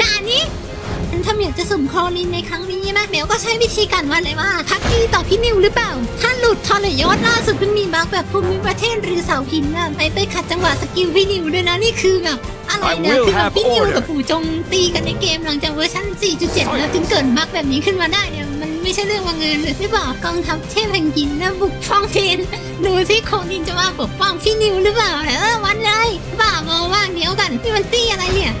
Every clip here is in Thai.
นานี้ถ้าเหมียวจะสุ่มคลอรินในครั้งนี้นะเหมียวก็ใช้วิธีการว่าอะไรว่าพักดีต่อพี่นิวหรือเปล่า ถ้าหลุดทรยศล่าสุดเพิ่งมีบั๊กแบบภูมิประเทศหรือเสาหินน่ะไปไปขัดจังหวะสกิลพี่นิวด้วยนะนี่คือแบบอะไรนะ I will คือแบบ have พี่นิว order กับปู่จงตีกันในเกมหลังจากเวอร์ชัน 4.7 แล้วถึงเกิดบั๊กแบบนี้ขึ้นมาได้เนี่ยมันไม่ใช่เรื่องบังเอิญเลยหรือเปล่ากองทัพเทพแห่งหินนะบุกฟ้องเทนดูสิโคนินจะมาปกป้องพี่นิวหรือเปล่าเออวันเลยบ้าบอว่างเดียวกันนี่มันตี้อะไรเนี่ย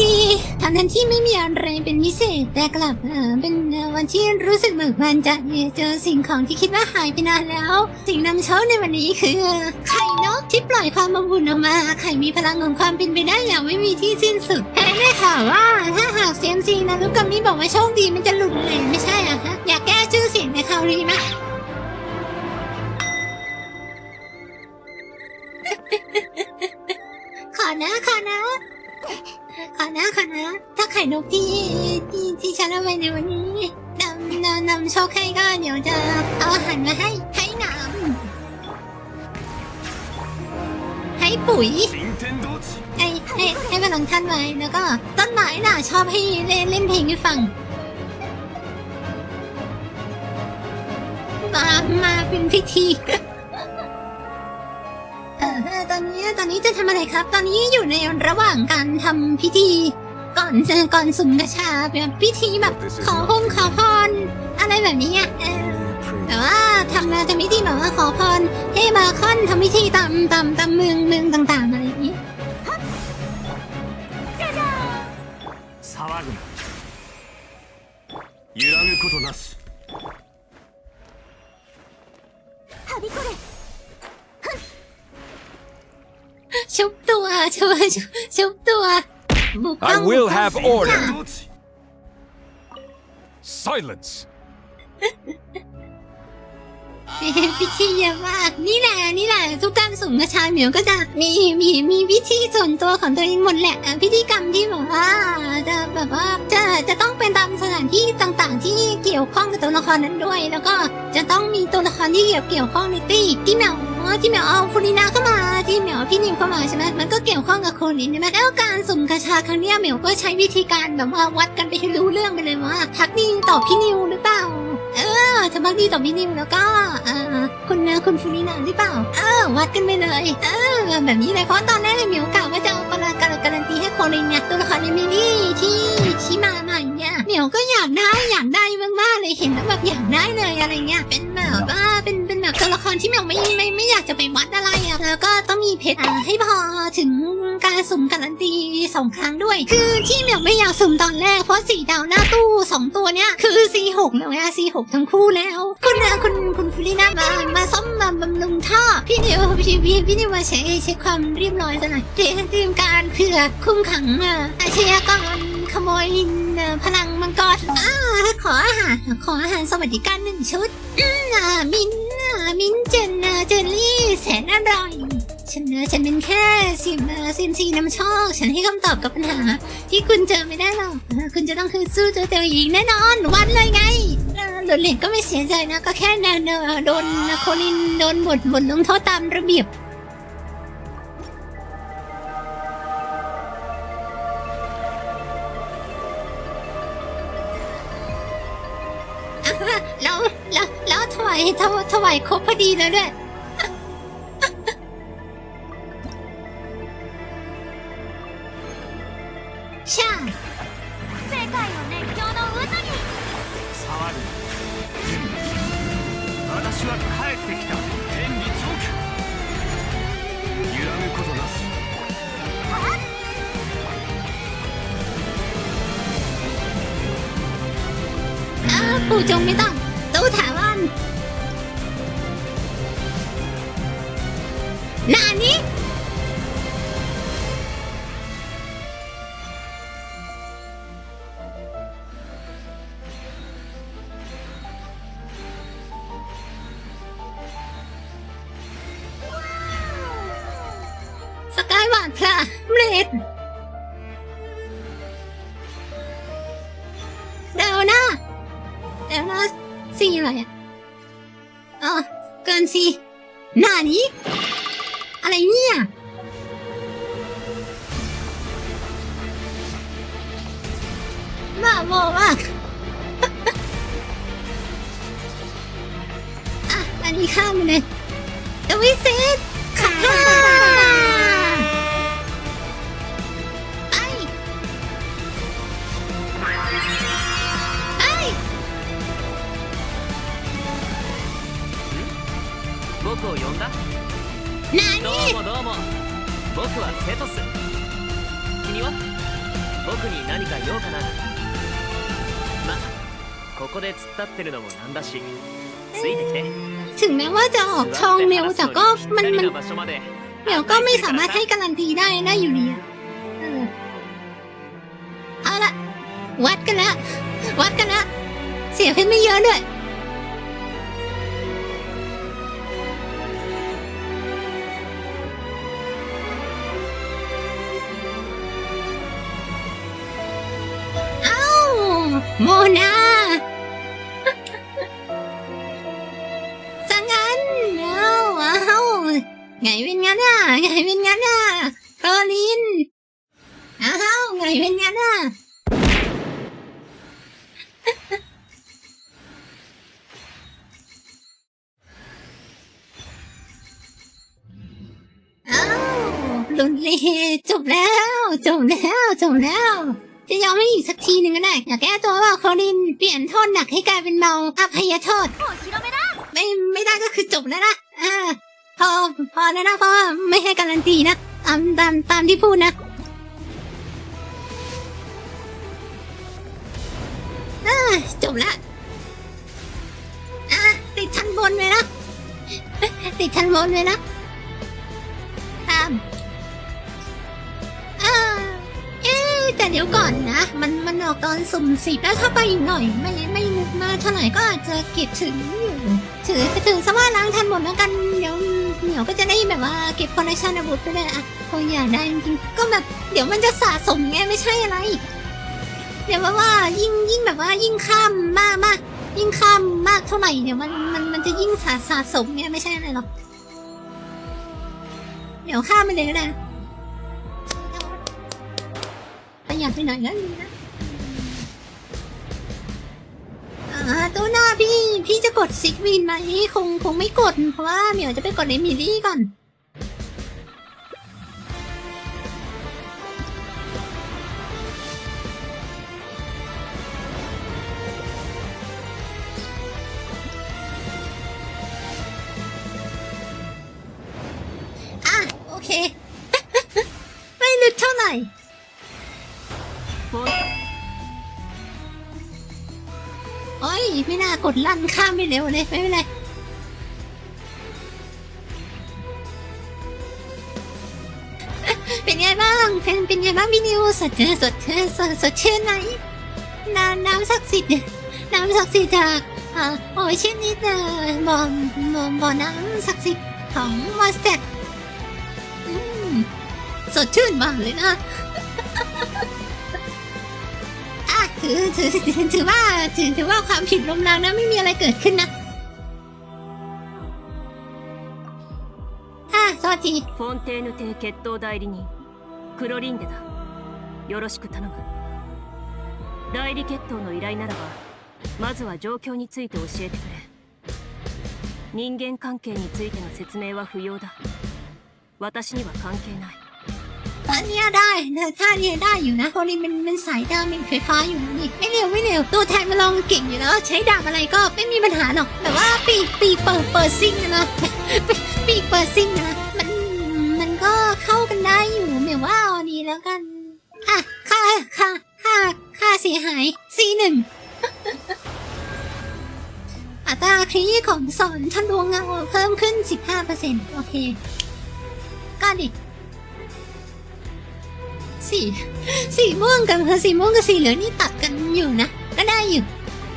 ดีทั้งนั้นที่ไม่มีอะไรเป็นพิเศษ แต่กลับเออเป็นวันที่รู้สึกเบิกบานจากเนี่ยเจอสิ่งของที่คิดว่าหายไปนานแล้ว สิ่งนำโชคในวันนี้คือ ไข่นกที่ปล่อยความอบอุ่นออกมา ไข่มีพลังของความเป็นไปได้อย่างไม่มีที่สิ้นสุดแพ้ได้ข่าวว่าถ้าหากเซียมซีนะลูกกับนี้บอกว่าโชคดีมันจะหลุดเลยไม่ใช่อะฮะอยากแก้ชื่อเสียงในคราวนี้ไหม อหนะาขอนะ ถ้าไข่นกที่ที่ที่ฉันเอาไปในวันนี้นำนำนำโชคให้ก็เดี๋ยวจะเอาอาหารมาให้ให้น้ำให้ปุ๋ยให้ให้ให้พลังท่านไว้แล้วก็ต้นไม้น่ะชอบให้เล่นเล่นเพลงให้ฟังมามาเป็นพิธี ออตอนนี้ตอนนี้จะทำอะไรครับ ตอนนี้อยู่ในระหว่างการทำพิธี ก่อนจะก่อนสุ่มกระชาแบบพิธีแบบขอพงขอพร อะไรแบบนี้อ่ะเออแต่ว่าทำมาทำพิธีแบบว่าขอพรให้มาค่อนทำพิธีตามตามตามเมืองเมืองต่างๆอะไรอย่างนี้ 騒ぐな揺らぐことなし ชุบชุบชุบตัวบุกต้อง I will have order. Silence. พิธีเยอะมากนี่แหละนี่แหละทุกการสุ่มกระชาเหมียวก็จะมีมีมีพิธีส่วนตัวของตัวเองหมดแหละอะพิธีกรรมที่แบบว่าจะแบบว่าจะจะต้องเป็นตามสถานที่ต่างๆ ที่เกี่ยวข้องกับตัวละครนั้นด้วย แล้วก็จะต้องมีตัวละครที่เกี่ยวเกี่ยวข้องในตี้ที่เหนา วที่เหมียวเอาฟูรินาเข้ามาที่เหมียวพี่นิวเข้ามาใช่ไหมมันก็เกี่ยวข้องกับโคลินใช่ไหมแล้วการสุ่มกระชาครั้งเนี้ยเหมียวก็ใช้วิธีการแบบว่าวัดกันไปให้รู้เรื่องไปเลยว่าทักนี่ตอบพี่นิวหรือเปล่า เออจะพักดีต่อพี่นิวแล้วก็เออคุณนะคุณฟูรินาหรือเปล่า เออ วัดกันไปเลยเออแบบนี้เลยเพราะตอนแรกเหมียวกะว่าจะเอาปราการการันตีให้โคลินเนี่ยตัวละครในมินี่ที่ที่มาใหม่เนี่ยเหมียวก็อยากได้อยากได้มากๆเลยเห็นแล้วแบบอยากได้เลยอะไรเงี้ยเป็นแบบว่าเป็น ตัวละครที่เมียวไม่ไม่ไม่อยากจะไปวัดอะไรอะแล้วก็ต้องมีเพชรอะให้พอถึงการสุ่มการันตีสองครั้งด้วย คือที่เมียวไม่อยากสุ่มตอนแรกเพราะสีดาวหน้าตู้สองตัวเนี้ยคือ C6 แล้วไง C6 ทั้งคู่แล้ว คุณนะคุณคุณฟูริน่ามามาซ่อมมาบำรุงท่อพี่นิวพี่พี่พี่นิวมาเช็คเช็คความเรียบร้อยซะหน่อยเตรียมการเผื่อคุมขังอะอาชญากรขโมยพลังมังกรอ่าขออาหารขออาหารสวัสดิการหนึ่งชุดอืมอ่า มินอ่ามินเจนอ่าเจลลี่แสนอร่อย ฉันนะฉันเป็นแค่ซิมอ่าซิมซีน้ำชอกฉันให้คำตอบกับปัญหา ที่คุณเจอไม่ได้หรอกอ่าคุณจะต้องคือสู้ตัวเจอหญิงแน่นอน วันเลยไงเออหลุดเหรียญก็ไม่เสียใจนะ ก็แค่เดินเอ่อโดนโคลินโดนบทบทลงโทษตามระเบียบ แล้วแล้วแล้วถวายถวายถวายครบพอดีแล้วด้วย อ่าปู่จงไม่ต้องตู้ถาวรนานี้สกายหวานพลาเรดเด มาสี่อะไรอะเออเกินสี่หน้านี้ อะไรเนี่ย บ้าบอมากอันนี้ข้ามไเลยจวิเศษ ここで突っ立ってるのもなんだしついてきて ถึงแม้ว่าจะออกทองเร็วแต่ก็มัน ぴった มัน りな場所まで เดี๋ยวก็ไม่สามารถให้การันตีได้นะอยู่ดีอะเออเอาละวัดกันละวัดกันละเสียเพชรไม่เยอะด้วย เอ้า โมนา ไงเป็นงั้นอะไงเป็นงั้นอะโคลินเอ้าไงเป็นงั้นอะเอ้าลุนเลจบแล้วจบแล้วจบแล้ว จะยอมให้อีกสักทีหนึ่งก็ได้อยากแก้ตัวว่าโคลินเปลี่ยนโทษหนักให้กลายเป็นเบาอภัยโทษไม่ไม่ได้ก็คือจบแล้วนะอ่า พอพอแล้วนะเพราะว่าไม่ให้การันตีนะตามตามตามที่พูดนะจบละอะติดชั้นบนเลยนะ ติดชั้นบนเลยนะตามอ่าเอ๊แต่เดี๋ยวก่อนนะ มันมันออกตอนสุ่มสิบแล้วถ้าไปอีกหน่อย ไม่ไม่นึกมาเท่าไหร่ก็อาจจะเก็บถึงอยู่ถือถือซะว่าล้างทันหมดแล้วกันเดี๋ยว เหนียวก็จะได้แบบว่าเก็บคอลเลคชันอาวุธไปเลยอะคงอยากได้จริงๆก็แบบเดี๋ยวมันจะสะสมไงไม่ใช่อะไร เดี๋ยวว่าว่ายิ่งยิ่งแบบว่ายิ่งข้ามมากมากยิ่งข้ามมากเท่าไหร่เดี๋ยวมันมันมันจะยิ่งสะสะสมไงไม่ใช่อะไรหรอกเดี๋ยวข้ามไปเลยก็ได้ประหยัดไปหน่อยก็ดีนะ อ่าตู้หน้าพี่พี่จะกดซิกวินไหมคงคงไม่กด เพราะว่าเหมียวจะไปกดในมิลี่ก่อน อะ โอเค ไม่ลึกเท่าไหร่ เอ้ย ไม่น่ากดลั่นข้ามไม่เร็วเลย ไม่เป็นไรเป็นไงบ้างเป็นเป็นไงบ้างพี่นิวสดชื่นสดชื่นสดชื่นไหมน้ำน้ำศักดิ์สิทธิ์น้ำศักดิ์สิทธิ์จากโอเช่นนี้เดอร์บ่บ่บ่อน้ำศักดิ์สิทธิ์ของมอสเต็ดสดชื่นมากเลยนะ ถือถือถือถือว่าถือถือว่าความผิดลมล้างนะไม่มีอะไรเกิดขึ้นนะอ่ะโทษที フォンテーヌ邸決闘代理人クロリンデだよろしく頼む代理決闘の依頼ならばまずは状況について教えてくれ人間関係についての説明は不要だ私には関係ない อันนี้ได้นะท่าเนี้ยได้อยู่นะพราะนี่มันมันสายดาเมจไฟฟ้าอยู่นี่ไม่เร็วไม่เร็วตัวแทนมาลองเก่งอยู่แล้ว ใช้ดาบอะไรก็ไม่มีปัญหาหรอก แต่ว่าปีกปีกเปิดเปิดซิ่งนะปีกเปิดซิ่งนะมันมันก็เข้ากันได้อยู่เดี๋ยวว่าเอาดีแล้วกันอะค่าค่าค่าค่าเสียหาย C หนึ่งอัตราคลีของสอนทะลวงเงาเพิ่มขึ้น 15%โอเคก็ดิ สีสีม่วงกับสีม่วงกับสีเหลืองนี่ตัดกันอยู่นะ ก็ได้อยู่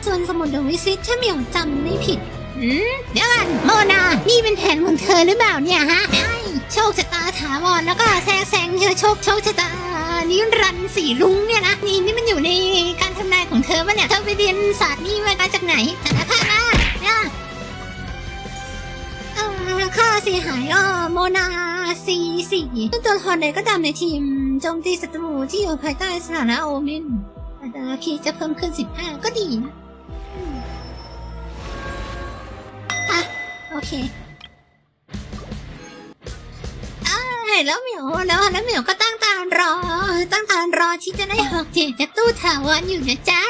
ส่วนสมุดเดวิซิตถ้าเมียวจำไม่ผิดอืมเดี๋ยวกันโมนา นี่เป็นแผนของเธอหรือเปล่าเนี่ยฮะใช่โชคชะตาถาวรแล้วก็แซงแซงเธอโชคโชคชะตานิรันสีลุงเนี่ยนะนี่นี่มันอยู่ในการทำนายของเธอปะเนี่ยเธอไปเรียนศาสตร์นี่มาจากไหนสารภาพมาเนี่ยค่าเสียหายก็โมนาซีสี่ตัวละครใดก็ตามในทีม โจมตีศัตรูที่อยู่ภายใต้สถานะโอเมนแต่คีจะเพิ่มขึ้นสิบห้าก็ดีนะอะ โอเคอ่าแล้วเหมียวแล้วแล้วเหมียวก็ตั้งตารอ ตั้งตารอที่จะได้หอกเจกจากตู้ถาวรอยู่นะจ๊ะ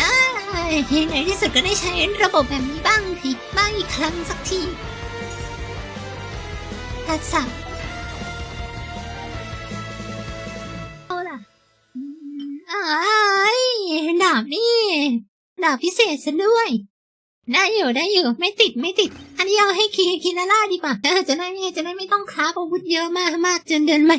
อ่าในที่สุดก็ได้ใช้ระบบแบบนี้บ้างทีบ้างอีกครั้งสักที ทัดสั่งเอาล่ะอ้ายดาบนี่ดาบพิเศษซะด้วย ได้อยู่ได้อยู่ ไม่ติดไม่ติด อันนี้เอาให้คีคีนาร่าดีกว่าจะได้ไม่จะได้ไม่ต้องคราอาวุธเยอะมากมากจนเดินไม่